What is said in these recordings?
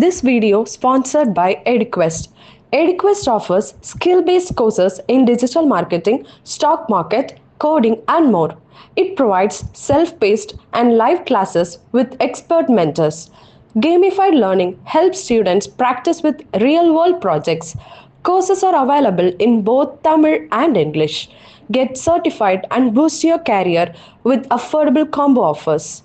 This video sponsored by EduQuest. EduQuest offers skill-based courses in digital marketing, stock market, coding, and more. It provides self-paced and live classes with expert mentors. Gamified learning helps students practice with real-world projects. Courses are available in both Tamil and English. Get certified and boost your career with affordable combo offers.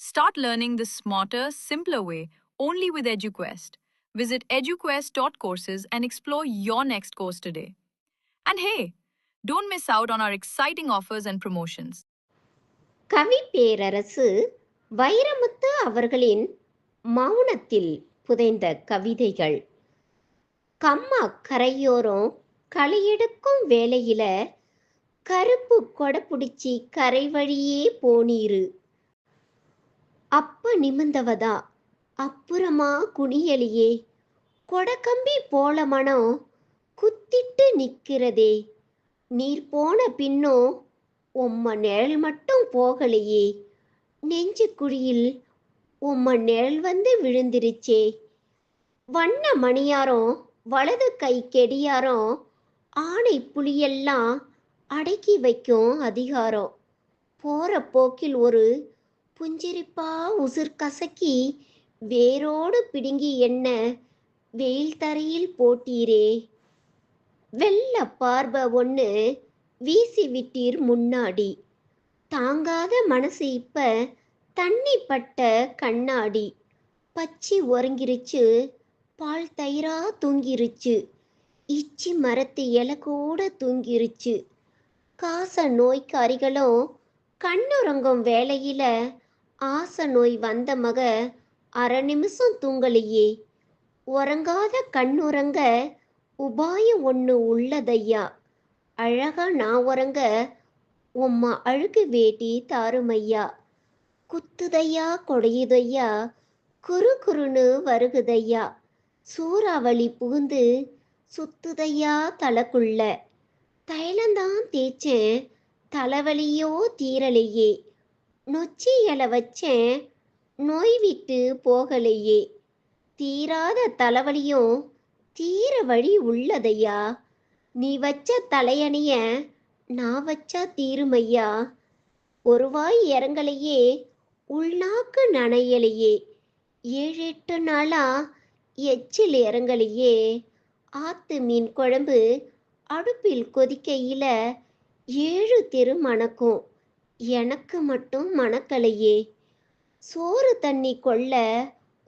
Start learning the smarter, simpler way only with EduQuest. Visit eduquest.courses and explore your next course today. And hey, don't miss out on our exciting offers and promotions. கவி பேரரசு வைரமுத்து அவர்களின் மௌனத்தில் புதைந்த கவிதைகள் கம்மா கரையோரம் களியெடுக்கும் வேலையில கருப்பு கொடை பிடிச்சி கரை வழியே போனீரு அப்ப நிமிந்தவதா அப்புறமா குனியலியே. கொடக்கம்பி போல மனம் குத்திட்டு நிற்கிறதே. நீர் போன பின்னும் உம்ம நிழல் மட்டும் போகலையே. நெஞ்சு குழியில் உம்ம நிழல் வந்து விழுந்துருச்சே. வண்ண மணியாரம் வலது கை கெடியாரம் ஆணை புலியெல்லாம் அடக்கி வைக்கும் அதிகாரம் போற போக்கில் ஒரு புஞ்சிரிப்பா உசுர் கசக்கி வேரோடு பிடுங்கி என்ன வெயில் தரையில் போட்டீரே? வெள்ள பார்வை ஒன்று வீசி விட்டீர் முன்னாடி. தாங்காத மனசு இப்ப தண்ணி பட்ட கண்ணாடி. பச்சி உறங்கிருச்சு பால் தயிரா தூங்கிருச்சு. இச்சி மரத்து இலை கூட தூங்கிருச்சு. காச நோய்க்காரிகளும் கண்ணுறங்கும் வேலையில ஆச நோய் வந்த மக அரை நிமிஷம் தூங்கலையே. உறங்காத கண்ணுறங்க உபாயம் ஒன்று உள்ளதையா? அழகா நான் உறங்க உம்மா அழுகு வேட்டி தாருமையா? குத்துதையா கொடையுதையா? குறு குறுன்னு வருகுதையா? சூறாவளி புகுந்து சுத்துதையா தலைக்குள்ள? தைலந்தான் தேய்ச்சேன் தலைவலியோ தீரலையே. நொச்சி இலை வச்சேன் நோய் விட்டு போகலையே. தீராத தலைவலியும் தீர வழி உள்ளதையா? நீ வச்ச தலையணிய நான் வச்சா தீருமையா? ஒரு வாய் இறங்கலையே உள்நாக்கு நனையலையே. ஏழு எட்டு நாளா எச்சில் இறங்கலையே. ஆத்து மீன் குழம்பு அடுப்பில் கொதிக்கையில ஏழு தெரு மணக்கும். எனக்கு மட்டும் மணக்கலையே சோறு தண்ணி கொள்ள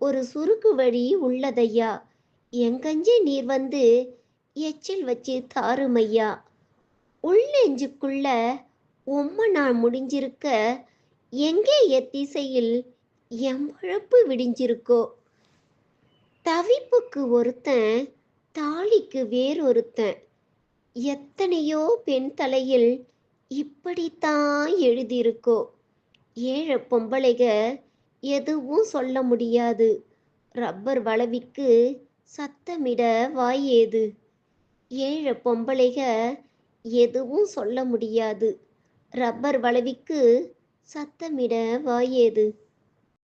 ஒரு சுருக்கு வழி உள்ளதையா? எங்கஞ்சி நீர் வந்து எச்சில் வச்சு தாருமையா? உள்நெஞ்சுக்குள்ள உம்ம நான் முடிஞ்சிருக்க எங்கே எத்திசையில் எம்பழப்பு விடிஞ்சிருக்கோ? தவிப்புக்கு ஒருத்தன் தாலிக்கு வேறொருத்தன். எத்தனையோ பெண் தலையில் இப்படித்தான் எழுதியிருக்கோ. ஏழை பொம்பளைக எதுவும் சொல்ல முடியாது. ரப்பர் வளவிக்கு சத்தமிட வாயேது. ஏழை பொம்பளைக எதுவும் சொல்ல முடியாது. ரப்பர் வளவிக்கு சத்தமிட வாயேது.